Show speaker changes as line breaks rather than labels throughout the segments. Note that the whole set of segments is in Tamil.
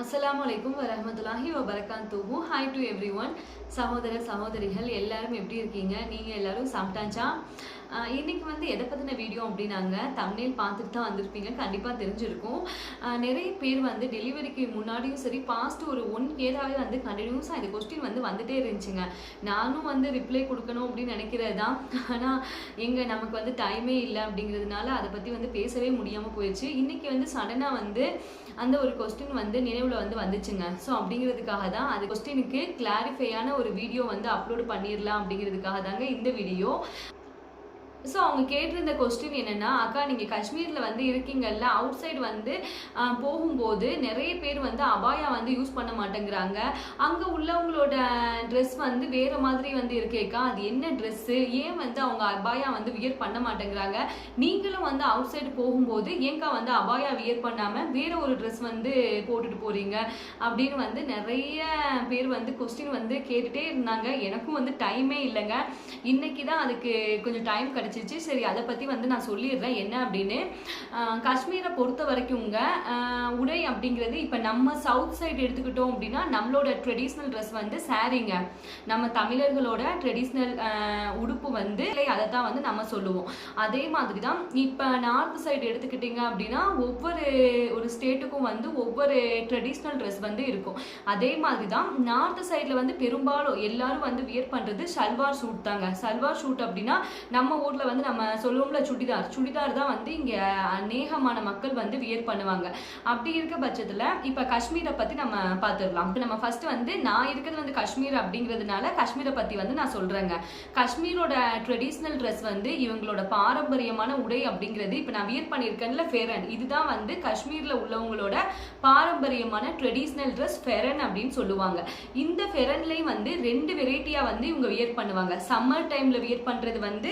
அஸ்ஸலாமு அலைக்கும் வரஹமத்துல்லாஹி வபரகாத்துஹு. ஹாய் டு எவ்ரி ஒன் சகோதர சகோதரிகள் எல்லாரும் எப்படி இருக்கீங்க? நீங்கள் எல்லாரும் சாப்பிட்டாச்சா? இன்றைக்கி வந்து எதை பற்றின வீடியோ அப்படின்னாங்க? தமிழில் பார்த்துட்டு தான் வந்திருப்பீங்க. கண்டிப்பாக தெரிஞ்சிருக்கும். நிறைய பேர் வந்து டெலிவரிக்கு முன்னாடியும் சரி பாஸ்ட் ஒரு ஒன் இயராகவே வந்து கண்டினியூஸாக இந்த கொஸ்டின் வந்து வந்துட்டே இருந்துச்சுங்க. நானும் வந்து ரிப்ளை கொடுக்கணும் அப்படின்னு நினைக்கிறது தான். ஆனால் எங்கே நமக்கு வந்து டைமே இல்லை அப்படிங்கிறதுனால அதை பற்றி வந்து பேசவே முடியாமல் போயிடுச்சு இன்றைக்கி வந்து சடனாக வந்து அந்த ஒரு கொஸ்டின் வந்து நினைவு நினைவில் வந்து வந்துச்சுங்க. ஸோ அப்படிங்கிறதுக்காக தான் அது கொஸ்டினுக்கு கிளாரிஃபையான ஒரு வீடியோ வந்து அப்லோட் பண்ணிடலாம் அப்படிங்கிறதுக்காக தாங்க இந்த வீடியோ ஸோ அவங்க கேட்டிருந்த கொஸ்டின் என்னென்னா அக்கா நீங்கள் காஷ்மீரில் வந்து இருக்கீங்கல்ல அவுட் சைடு வந்து போகும்போது நிறைய பேர் வந்து அபாயா வந்து யூஸ் பண்ண மாட்டேங்கிறாங்க. அங்கே உள்ளவங்களோட ட்ரெஸ் வந்து வேறு மாதிரி வந்து இருக்கேக்கா. அது என்ன ட்ரெஸ்ஸு ஏன் வந்து அவங்க அபாயா வந்து வியர் பண்ண மாட்டேங்கிறாங்க? நீங்களும் வந்து அவுட் சைடு போகும்போது ஏங்கா வந்து அபாயா வியர் பண்ணாமல் வேற ஒரு ட்ரெஸ் வந்து போட்டுட்டு போகிறீங்க அப்படின்னு வந்து நிறைய பேர் வந்து கொஸ்டின் வந்து கேட்டுகிட்டே இருந்தாங்க. எனக்கும் வந்து டைமே இல்லைங்க. இன்னைக்கு தான் அதுக்கு கொஞ்சம் டைம் கிடச்சிச்சு. சரி அதை பற்றி வந்து நான் சொல்லிடுறேன். என்ன அப்படின்னு காஷ்மீரை பொறுத்த வரைக்கும்ங்க உடை அப்படிங்கிறது இப்போ நம்ம சவுத் சைடு எடுத்துக்கிட்டோம் அப்படின்னா நம்மளோட ட்ரெடிஷ்னல் ட்ரெஸ் வந்து சாரீங்க நம்ம தமிழர்களோட ட்ரெடிஷ்னல் உடுப்பு வந்து அதை தான் வந்து நம்ம சொல்லுவோம். அதே மாதிரி தான் இப்போ நார்த் சைடு எடுத்துக்கிட்டிங்க அப்படின்னா ஒவ்வொரு ஒரு ஸ்டேட்டுக்கும் வந்து ஒவ்வொரு ட்ரெடிஷ்னல் ட்ரெஸ் வந்து இருக்கும். அதே மாதிரி தான் நார்த் சைடில் வந்து பெரும்பாலும் எல்லாரும் வந்து வியர் பண்ணுறது சல்வார் ஷூட் தாங்க. சல்வார் ஷூட் அப்படின்னா நம்ம ஊரில் வந்து நம்ம சொல்லுவோம்ல சுடிதார். சுடிதார் தான் வந்து இங்கே அநேகமான மக்கள் வந்து வியர் பண்ணுவாங்க. அப்படி இருக்க பட்சத்தில் இப்போ காஷ்மீரை பற்றி நம்ம பார்த்துடலாம் இப்போ நம்ம ஃபர்ஸ்ட் வந்து நான் இருக்கிறது வந்து காஷ்மீர் அப்படிங்கிறதுனால காஷ்மீரை பற்றி வந்து நான் சொல்கிறேங்க காஷ்மீரோட ட்ரெடிஷ்னல் ட்ரெஸ் வந்து இவங்களோட பாரம்பரியமான உடை அப்படிங்கிறது இப்போ நான் வியர் பண்ணியிருக்கேன்ல ஃபெரன் இதுதான் வந்து காஷ்மீரில் உள்ளவங்களோட பாரம்பரியமான ட்ரெடிஷ்னல் ட்ரெஸ் ஃபெரன் அப்படின்னு சொல்லுவாங்க. இந்த ஃபெரன்லேயும் வந்து ரெண்டு வெரைட்டியாக வந்து இவங்க வியர் பண்ணுவாங்க. சம்மர் டைமில் வியர் பண்ணுறது வந்து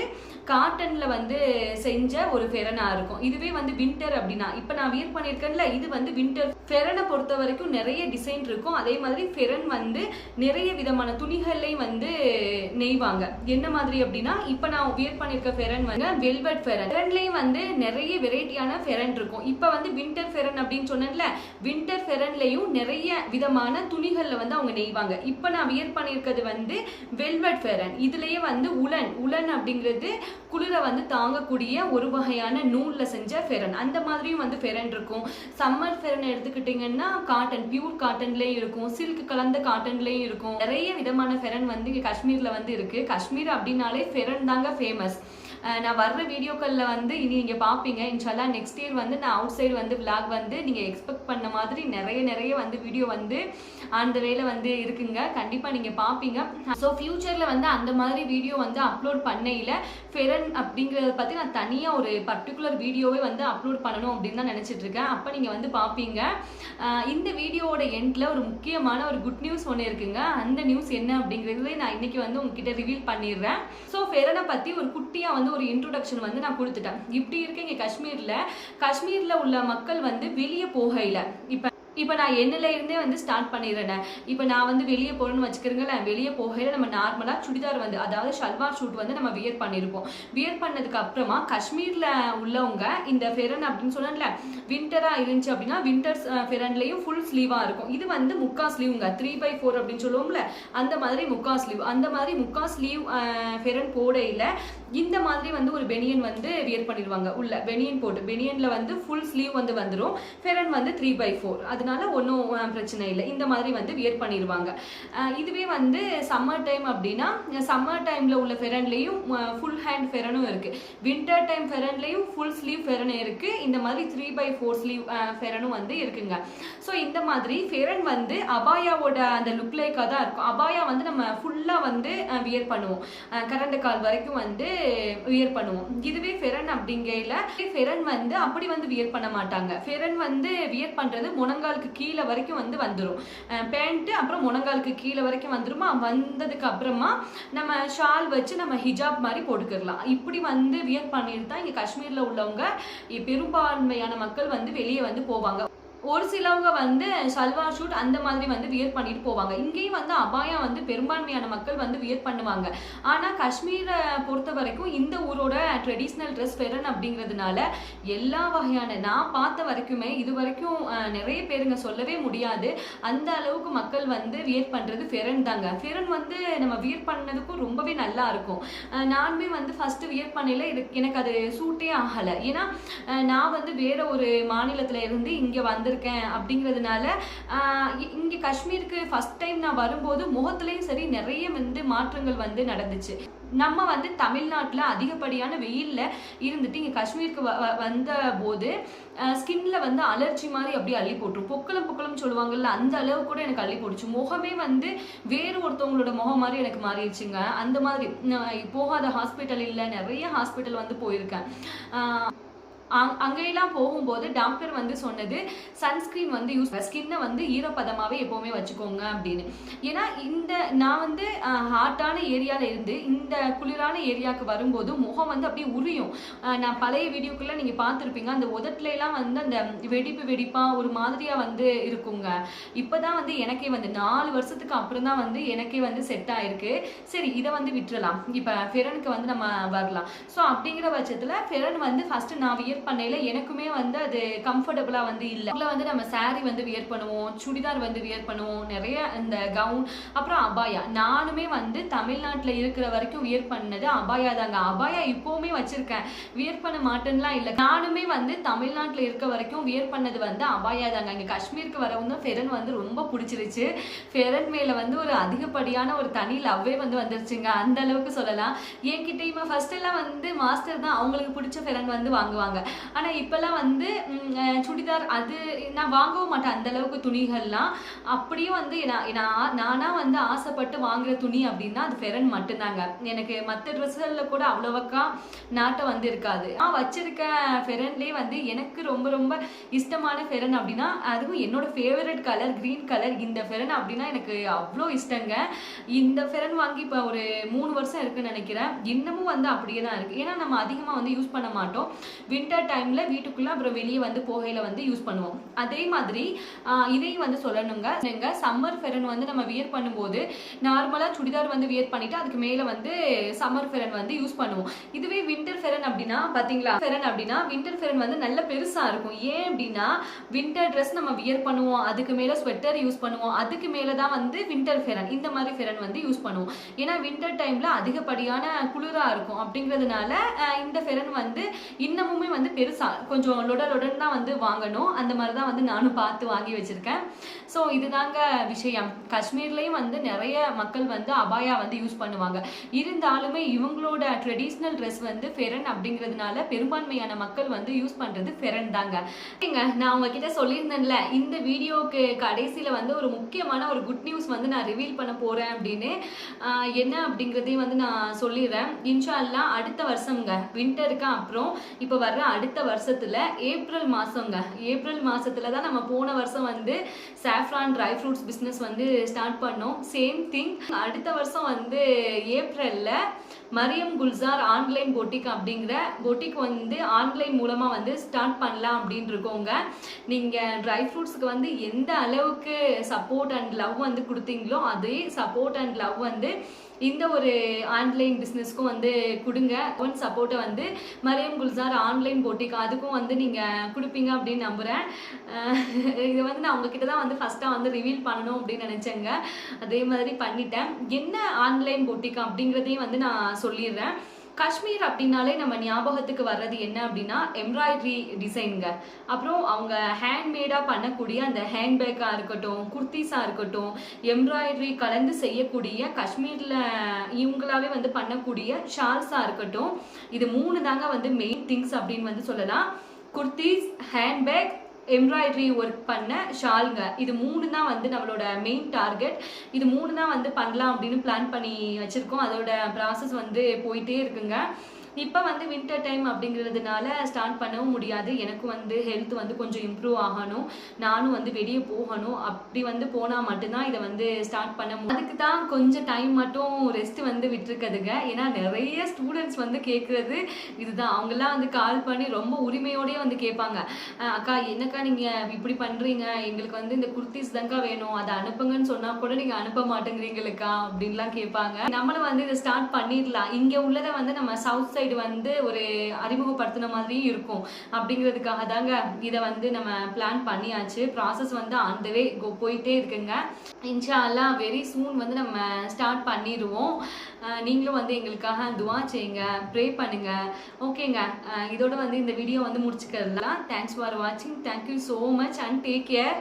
காட்டனில் வந்து செஞ்ச ஒரு ஃபெரனாக இருக்கும். இதுவே வந்து வின்டர் அப்படின்னா இப்போ நான் வியர் பண்ணியிருக்கேன்ல இது வந்து வின்டர் ஃபெரனை பொறுத்த வரைக்கும் நிறைய டிசைன் இருக்கும். அதே மாதிரி ஃபெரன் வந்து நிறைய விதமான துணிகள்லையும் வந்து நெய்வாங்க. என்ன மாதிரி அப்படின்னா இப்போ நான் வியர் பண்ணியிருக்க ஃபெரன் வந்து வெல்வெட் ஃபெரன். ஃபெரன்லேயும் வந்து நிறைய வெரைட்டியான ஃபெரன் இருக்கும். இப்போ வந்து வின்டர் ஃபெரன் அப்படின்னு சொன்னேன்ல வின்டர் ஃபெரன்லேயும் நிறைய விதமான துணிகளில் வந்து அவங்க நெய்வாங்க. இப்போ நான் வியர் பண்ணியிருக்கிறது வந்து வெல்வெட் ஃபெரன். இதுலேயே வந்து உலன். உலன் அப்படிங்கிறது குளிரை வந்து தாங்கக்கூடிய ஒரு வகையான நூலில் செஞ்ச ஃபெரன். அந்த மாதிரியும் வந்து ஃபெரன் இருக்கும். சம்மர் ஃபெரன் எடுத்துக்கிட்டிங்கன்னா காட்டன் பியூர் காட்டன்லேயும் இருக்கும். சில்க் கலந்த காட்டன்லேயும் இருக்கும். நிறைய விதமான ஃபெரன் வந்து இங்கே காஷ்மீரில் வந்து இருக்குது காஷ்மீர் அப்படின்னாலே ஃபெரன் தாங்க ஃபேமஸ் நான் வர்ற வீடியோக்களில் வந்து இனி நீங்கள் பார்ப்பீங்க இன்ஷால்லா நெக்ஸ்ட் இயர் வந்து நான் அவுட் சைடு வந்து விளாக் வந்து நீங்கள் எக்ஸ்பெக்ட் பண்ண மாதிரி நிறைய நிறைய வந்து வீடியோ வந்து அந்த வேல வந்து இருக்குங்க. கண்டிப்பாக நீங்கள் பார்ப்பீங்க ஸோ ஃப்யூச்சரில் வந்து அந்த மாதிரி வீடியோ வந்து அப்லோட் பண்ணையில் ஃபெரன் அப்படிங்கிறத பற்றி நான் தனியாக ஒரு பர்டிகுலர் வீடியோவே வந்து அப்லோட் பண்ணணும் அப்படின்னு தான் நினச்சிட்டு இருக்கேன் அப்போ நீங்கள் வந்து பார்ப்பீங்க இந்த வீடியோவோட எண்டில் ஒரு முக்கியமான ஒரு குட் நியூஸ் ஒன்று இருக்குங்க. அந்த நியூஸ் என்ன அப்படிங்கிறது நான் இன்னைக்கு வந்து உங்ககிட்ட ரிவீல் பண்ணிடுறேன். ஸோ ஃபெரனை பற்றி ஒரு குட்டியாக வந்து ஒரு இன்ட்ரொடக்ஷன் வந்து நான் கொடுத்துட்டேன். இப்படி இருக்க இங்கே காஷ்மீரில். காஷ்மீரில் உள்ள மக்கள் வந்து வெளியே போகையில். இப்போ இப்போ நான் என்னில இருந்தே வந்து ஸ்டார்ட் பண்ணிடுறேன். இப்போ நான் வந்து வெளியே போகணும்னு வச்சுக்கிறேங்களேன் வெளியே போகையில் நம்ம நார்மலாக சுடிதார் வந்து அதாவது ஷல்வார் ஷூட் வந்து நம்ம வியர் பண்ணியிருப்போம் வியர் பண்ணதுக்கு அப்புறமா காஷ்மீரில் உள்ளவங்க இந்த ஃபெரன் அப்படின்னு சொன்னேன்ல வின்டராக இருந்துச்சு அப்படின்னா வின்டர்ஸ் ஃபெரன்லேயும் ஃபுல் ஸ்லீவாக இருக்கும். இது வந்து முக்கா ஸ்லீவுங்க த்ரீ பை ஃபோர் அப்படின்னு சொல்லுவோம்ல அந்த மாதிரி முக்கா ஸ்லீவ் அந்த மாதிரி முக்கா ஸ்லீவ் ஃபெரன் போடையில் இந்த மாதிரி வந்து ஒரு பெனியன் வந்து வியர் பண்ணிடுவாங்க. உள்ள பெனியன் போட்டு பெனியனில் வந்து ஃபுல் ஸ்லீவ் வந்து வந்துடும் ஃபெரன் வந்து த்ரீ பை ஃபோர் அது அதனால ஒன்றும் பிரச்சனை இல்லை. இந்த மாதிரி வந்து வியர் பண்ணிடுவாங்க இதுவே வந்து சம்மர் டைம் அப்படின்னா சம்மர் டைமில் உள்ள ஃபெரன்லேயும் ஃபுல் ஹேண்ட் ஃபெரனும் இருக்குது வின்டர் டைம் ஃபெரன்லேயும் ஃபுல் ஸ்லீவ் ஃபெரன் இருக்குது இந்த மாதிரி த்ரீ பை ஃபோர் ஸ்லீவ் ஃபெரனும் வந்து இருக்குங்க. ஸோ இந்த மாதிரி ஃபெரன் வந்து அபாயாவோட அந்த லுக் லைக்காக தான் இருக்கும். அபாயா வந்து நம்ம ஃபுல்லாக வந்து வியர் பண்ணுவோம். கரண்ட் கால் வரைக்கும் வந்து வியர் பண்ணுவோம். இதுவே ஃபெரன் அப்படிங்கையில் ஃபெரன் வந்து அப்படி வந்து வியர் பண்ண மாட்டாங்க. ஃபெரன் வந்து வியர் பண்ணுறது முனங்கால் முழங்காலுக்கு கீழே வரைக்கும் வந்து வந்துடும் பேண்ட்டு அப்புறம் முனங்காலுக்கு கீழே வரைக்கும் வந்துருமா? வந்ததுக்கு அப்புறமா நம்ம ஷால் வச்சு நம்ம ஹிஜாப் மாதிரி போட்டுக்கிடலாம். இப்படி வந்து வியர் பண்ணிட்டு தான் இங்க காஷ்மீர்ல உள்ளவங்க பெரும்பான்மையான மக்கள் வந்து வெளியே வந்து போவாங்க. ஒரு சிலவங்க வந்து சல்வார் ஷூட் அந்த மாதிரி வந்து வியர் பண்ணிட்டு போவாங்க. இங்கேயும் வந்து அபாயா வந்து பெரும்பான்மையான மக்கள் வந்து வியர் பண்ணுவாங்க. ஆனால் காஷ்மீரை பொறுத்த வரைக்கும் இந்த ஊரோட ட்ரெடிஷ்னல் ட்ரெஸ் ஃபெரன் அப்படிங்கிறதுனால எல்லா வகையான நான் பார்த்த வரைக்குமே இது வரைக்கும் நிறைய பேருங்க சொல்லவே முடியாது. அந்த அளவுக்கு மக்கள் வந்து வியர் பண்ணுறது ஃபெரன் தாங்க. ஃபெரன் வந்து நம்ம வியர் பண்ணதுக்கும் ரொம்பவே நல்லா இருக்கும். நானுமே வந்து ஃபஸ்ட்டு வியர் பண்ணல இது எனக்கு அது சூட்டே ஆகலை. ஏன்னா நான் வந்து வேற ஒரு மாநிலத்தில் இருந்து இங்கே வந்து வந்திருக்கேன் அப்படிங்கிறதுனால இங்கே இ- காஷ்மீருக்கு ஃபஸ்ட் டைம் நான் வரும்போது முகத்துலேயும் சரி நிறைய வந்து மாற்றங்கள் வந்து நடந்துச்சு. நம்ம வந்து தமிழ்நாட்டில் அதிகப்படியான வெயிலில் இருந்துட்டு இங்கே காஷ்மீருக்கு வ- வந்த போது ஸ்கின்ல வந்து அலர்ஜி மாதிரி அப்படியே அள்ளி போட்டுரும். பொக்களம் பொக்கலம் சொல்லுவாங்கல்ல அந்த அளவு கூட எனக்கு அள்ளி போட்டுச்சு. முகமே வந்து வேறு ஒருத்தவங்களோட முகம் மாதிரி எனக்கு மாறிடுச்சுங்க. அந்த மாதிரி நான் போகாத ஹாஸ்பிட்டல் இல்லை நிறைய ஹாஸ்பிட்டல் வந்து போயிருக்கேன். அங்கெல்லாம் போகும்போது டாக்டர் வந்து சொன்னது சன்ஸ்கிரீன் வந்து யூஸ் ஸ்கின்னை வந்து ஈரப்பதமாகவே எப்போவுமே வச்சுக்கோங்க அப்படின்னு. ஏன்னா இந்த நான் வந்து ஹாட்டான ஏரியாவில் இருந்து இந்த குளிரான ஏரியாவுக்கு வரும்போது முகம் வந்து அப்படியே உரியும். நான் பழைய வீடியோக்குள்ள நீங்கள் பார்த்துருப்பீங்க அந்த உதட்டுல வந்து அந்த வெடிப்பு வெடிப்பாக ஒரு மாதிரியாக வந்து இருக்குங்க. இப்போ தான் வந்து எனக்கே வந்து நாலு வருஷத்துக்கு அப்புறம் தான் வந்து எனக்கே வந்து செட் ஆகிருக்கு சரி இதை வந்து விட்டுறலாம். இப்போ ஃபெரனுக்கு வந்து நம்ம வரலாம். ஸோ அப்படிங்கிற பட்சத்தில் ஃபெரன் வந்து ஃபஸ்ட்டு நான் வியர் பண்ணையில எனக்குமே வந்து அது கம்ஃபர்டபுளாக வந்து இல்லை. அதில் வந்து நம்ம saree வந்து வியர் பண்ணுவோம் சுடிதார் வந்து வியர் பண்ணுவோம் நிறைய இந்த கவுன் அப்புறம் அபாயா. நானுமே வந்து தமிழ்நாட்டில் இருக்கிற வரைக்கும் வியர் பண்ணது அபாயா தாங்க. அபாயா இப்போவுமே வச்சிருக்கேன். வியர் பண்ண மாட்டேன்லாம் இல்லை. நானுமே வந்து தமிழ்நாட்டில் இருக்க வரைக்கும் வியர் பண்ணது வந்து அபாயா தாங்க. இங்கே காஷ்மீருக்கு வரவங்க ஃபெரன் வந்து ரொம்ப பிடிச்சிருச்சு. ஃபெரன் மேலே வந்து ஒரு அதிகப்படியான ஒரு தனி லவ்வே வந்து வந்துருச்சுங்க. அந்த அளவுக்கு சொல்லலாம். என்கிட்டயுமே ஃபர்ஸ்ட் எல்லாம் வந்து மாஸ்டர் தான். அவங்களுக்கு பிடிச்ச ஃபெரன் வந்து வாங்குவாங்க. ஆனால் இப்போல்லாம் வந்து சுடிதார் அது நான் வாங்கவும் மாட்டேன் அந்தளவுக்கு துணிகள்லாம். அப்படியும் வந்து நான் நான் நானாக வந்து ஆசைப்பட்டு வாங்குகிற துணி அப்படின்னா அது ஃபெரன் மட்டும்தாங்க. எனக்கு மற்ற ட்ரெஸ்ஸுகளில் கூட அவ்வளோவக்கா நாட்டம் வந்து இருக்காது. நான் வச்சிருக்க ஃபெரன்லேயே வந்து எனக்கு ரொம்ப ரொம்ப இஷ்டமான ஃபெரன் அப்படின்னா அதுவும் என்னோட ஃபேவரட் கலர் க்ரீன் கலர் இந்த ஃபெரன் அப்படின்னா எனக்கு அவ்வளோ இஷ்டங்க. இந்த ஃபெரன் வாங்கி இப்போ ஒரு மூணு வருஷம் இருக்குன்னு நினைக்கிறேன். இன்னமும் வந்து அப்படியே தான் இருக்குது ஏன்னா நம்ம அதிகமாக வந்து யூஸ் பண்ண மாட்டோம். வின்டர் விண்டர் டைமில் வீட்டுக்குள்ளே அப்புறம் வெளியே வந்து போகையில் வந்து யூஸ் பண்ணுவோம். அதே மாதிரி இதையும் வந்து சொல்லணுங்க. நீங்கள் சம்மர் ஃபெரன் வந்து நம்ம வியர் பண்ணும்போது நார்மலாக சுடிதார் வந்து வியர் பண்ணிவிட்டு அதுக்கு மேலே வந்து சம்மர் ஃபெரன் வந்து யூஸ் பண்ணுவோம். இதுவே வின்டர் ஃபெரன் அப்படின்னா பார்த்தீங்களா ஃபெரன் அப்படின்னா வின்டர் ஃபெரன் வந்து நல்ல பெருசாக இருக்கும். ஏன் அப்படின்னா வின்டர் ட்ரெஸ் நம்ம வியர் பண்ணுவோம். அதுக்கு மேலே ஸ்வெட்டர் யூஸ் பண்ணுவோம். அதுக்கு மேலே தான் வந்து வின்டர் ஃபெரன் இந்த மாதிரி ஃபெரன் வந்து யூஸ் பண்ணுவோம். ஏன்னா வின்டர் டைமில் அதிகப்படியான குளிராக இருக்கும். அப்படிங்கிறதுனால இந்த ஃபெரன் வந்து இன்னமுமே வந்து வந்து பெருசாக கொஞ்சம் லொட லொடன்னு தான் வந்து வாங்கணும். அந்த மாதிரி தான் வந்து நானும் பார்த்து வாங்கி வச்சுருக்கேன். ஸோ இதுதாங்க விஷயம். காஷ்மீர்லேயும் வந்து நிறைய மக்கள் வந்து அபாயா வந்து யூஸ் பண்ணுவாங்க. இருந்தாலுமே இவங்களோட ட்ரெடிஷ்னல் ட்ரெஸ் வந்து ஃபெரன் அப்படிங்கிறதுனால பெரும்பான்மையான மக்கள் வந்து யூஸ் பண்ணுறது ஃபெரன் தாங்க. ஏங்க நான் உங்ககிட்ட சொல்லியிருந்தேன்ல இந்த வீடியோக்கு கடைசியில் வந்து ஒரு முக்கியமான ஒரு குட் நியூஸ் வந்து நான் ரிவீல் பண்ண போகிறேன் அப்படின்னு. என்ன அப்படிங்கிறதையும் வந்து நான் சொல்லிடுறேன். இன்ஷா அல்லா அடுத்த வருஷம்ங்க. வின்டருக்கு அப்புறம் இப்போ வர்ற அடுத்த வருஷத்துல ஏப்ரல் மாசங்க. ஏப்ரல் மாசத்துல தான் நம்ம போன வருஷம் வந்து சாஃப்ரான் ட்ரை ஃப்ரூட்ஸ் பிஸ்னஸ் வந்து ஸ்டார்ட் பண்ணோம். சேம் திங் அடுத்த வருஷம் வந்து ஏப்ரல்ல மரியம் குல்சார் ஆன்லைன் பொட்டிக் அப்படிங்கிற பொட்டிக் வந்து ஆன்லைன் மூலமாக வந்து ஸ்டார்ட் பண்ணலாம் அப்படின்னு இருக்கோங்க. நீங்கள் ட்ரை ஃப்ரூட்ஸ்க்கு வந்து எந்த அளவுக்கு சப்போர்ட் அண்ட் லவ் வந்து கொடுத்தீங்களோ அதே சப்போர்ட் அண்ட் லவ் வந்து இந்த ஒரு ஆன்லைன் பிஸ்னஸ்க்கும் வந்து கொடுங்க. ஒன் சப்போர்ட்டை வந்து மரியம் குல்சார் ஆன்லைன் போட்டிக்கு அதுக்கும் வந்து நீங்கள் கொடுப்பீங்க அப்படின்னு நம்புகிறேன் இதை வந்து நான் உங்ககிட்ட தான் வந்து ஃபஸ்ட்டாக வந்து ரிவீல் பண்ணணும் அப்படின்னு நினச்சேங்க. அதே மாதிரி பண்ணிட்டேன். என்ன ஆன்லைன் போட்டிக்கு அப்படிங்கிறதையும் வந்து நான் சொல்லிடுறேன். காஷ்மீர் அப்படின்னாலே நம்ம ஞாபகத்துக்கு வர்றது என்ன அப்படின்னா எம்ப்ராய்டரி டிசைனுங்க. அப்புறம் அவங்க ஹேண்ட்மேடாக பண்ணக்கூடிய அந்த ஹேண்ட்பேக்காக இருக்கட்டும் குர்த்திஸாக இருக்கட்டும் எம்ப்ராய்டரி கலந்து செய்யக்கூடிய காஷ்மீரில் இவங்களாவே வந்து பண்ணக்கூடிய ஷால்ஸாக இருக்கட்டும். இது மூணு தாங்க வந்து மெயின் திங்ஸ் அப்படின்னு வந்து சொல்லலாம். குர்த்திஸ் ஹேண்ட்பேக் எம்ப்ராய்டரி ஒர்க் பண்ண ஷால்ங்க. இது மூணு தான் வந்து நம்மளோட மெயின் டார்கெட் இது மூணு தான் வந்து பண்ணலாம் அப்படின்னு பிளான் பண்ணி வச்சுருக்கோம். அதோட ப்ராசஸ் வந்து போயிட்டே இருக்குங்க. இப்போ வந்து வின்டர் டைம் அப்படிங்கிறதுனால ஸ்டார்ட் பண்ணவும் முடியாது. எனக்கும் வந்து ஹெல்த் வந்து கொஞ்சம் இம்ப்ரூவ் ஆகணும். நானும் வந்து வெளியே போகணும். அப்படி வந்து போனால் மட்டும்தான் இதை வந்து ஸ்டார்ட் பண்ண முடியும். அதுக்கு தான் கொஞ்சம் டைம் மட்டும் ரெஸ்ட் வந்து விட்டுருக்குதுங்க ஏன்னா நிறைய ஸ்டூடெண்ட்ஸ் வந்து கேட்குறது இதுதான். அவங்கெல்லாம் வந்து கால் பண்ணி ரொம்ப உரிமையோடயே வந்து கேட்பாங்க. அக்கா என்னக்கா நீங்கள் இப்படி பண்ணுறீங்க எங்களுக்கு வந்து இந்த குர்த்திஸ் தாங்க்கா வேணும். அதை அனுப்புங்கன்னு சொன்னால் கூட நீங்கள் அனுப்ப மாட்டேங்கிறீங்களுக்கா? அப்படின்லாம் கேட்பாங்க. நம்மளும் வந்து இதை ஸ்டார்ட் பண்ணிடலாம். இங்கே உள்ளதை வந்து நம்ம சவுத் சைடு வந்து ஒரு அறிமுகப்படுத்தின மாதிரியும் இருக்கும். அப்படிங்கிறதுக்காக தாங்க இதை வந்து நம்ம பிளான் பண்ணியாச்சு. ப்ராசஸ் வந்து அந்த வே போயிட்டே இருக்குங்க. இன்ஷா வெரி சூன் வந்து நம்ம ஸ்டார்ட் பண்ணிடுவோம். நீங்களும் வந்து எங்களுக்காக துவா செய்யுங்க ப்ரே பண்ணுங்க. ஓகேங்க. இதோட வந்து இந்த வீடியோ வந்து முடிச்சுக்கலாம் தேங்க்ஸ் ஃபார் வாட்சிங் thank you so much and take care